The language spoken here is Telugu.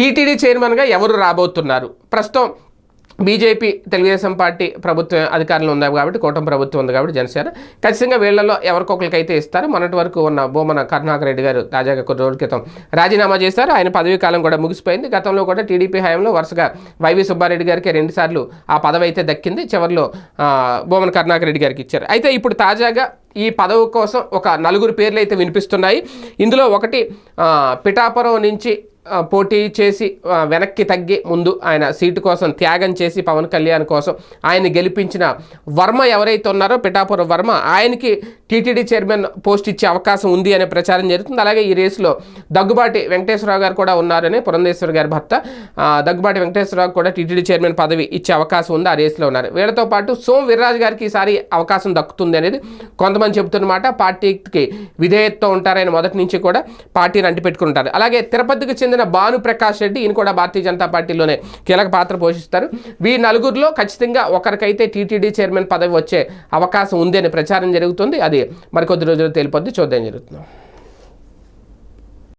టీటీడీ చైర్మన్గా ఎవరు రాబోతున్నారు? ప్రస్తుతం బీజేపీ తెలుగుదేశం పార్టీ ప్రభుత్వం అధికారంలో ఉంది కాబట్టి కూటమి ప్రభుత్వం ఉంది కాబట్టి జనసేన ఖచ్చితంగా వీళ్ళలో ఎవరికొకరికైతే ఇస్తారు. మొన్నటి వరకు ఉన్న బోమన కరుణాకర్ రెడ్డి గారు తాజాగా కొన్ని రోజుల క్రితం రాజీనామా చేశారు. ఆయన పదవీ కాలం కూడా ముగిసిపోయింది. గతంలో కూడా టీడీపీ హయాంలో వరుసగా వైవి సుబ్బారెడ్డి గారికి రెండుసార్లు ఆ పదవి అయితే దక్కింది. చివరిలో బోమన కరుణాకర్ రెడ్డి గారికి ఇచ్చారు. అయితే ఇప్పుడు తాజాగా ఈ పదవి కోసం ఒక నలుగురు పేర్లు అయితే వినిపిస్తున్నాయి. ఇందులో ఒకటి పిఠాపురం నుంచి పోటీ చేసి వెనక్కి తగ్గి ముందు ఆయన సీటు కోసం త్యాగం చేసి పవన్ కళ్యాణ్ కోసం ఆయన గెలిపించిన వర్మ ఎవరైతే ఉన్నారో పిఠాపురం వర్మ ఆయనకి టీటీడీ చైర్మన్ పోస్ట్ ఇచ్చే అవకాశం ఉంది అనే ప్రచారం జరుగుతుంది. అలాగే ఈ రేసులో దగ్గుబాటి వెంకటేశ్వరరావు గారు కూడా ఉన్నారని పురంధేశ్వర గారి భర్త దగ్గుబాటి వెంకటేశ్వరరావు కూడా టీటీడీ చైర్మన్ పదవి ఇచ్చే అవకాశం ఉంది ఆ రేసులో ఉన్నారు. వీళ్ళతో పాటు సోమ్ వీర్రాజు గారికి ఈసారి అవకాశం దక్కుతుంది అనేది కొంతమంది చెబుతున్నమాట. పార్టీకి విధేయతతో ఉంటారని మొదటి నుంచి కూడా పార్టీని అంటిపెట్టుకుంటారు అలాగే తిరుపతికి చెందిన భాను ప్రకాష్ రెడ్డి ఈయన కూడా భారతీయ జనతా పార్టీలోనే కీలక పాత్ర పోషిస్తారు. వీ నలుగురిలో ఖచ్చితంగా ఒకరికైతే టీటీడీ చైర్మన్ పదవి వచ్చే అవకాశం ఉంది అని ప్రచారం జరుగుతుంది. అది మరికొద్ది రోజులు తేలిపోద్ది. చూద్దాం జరుగుతుంది.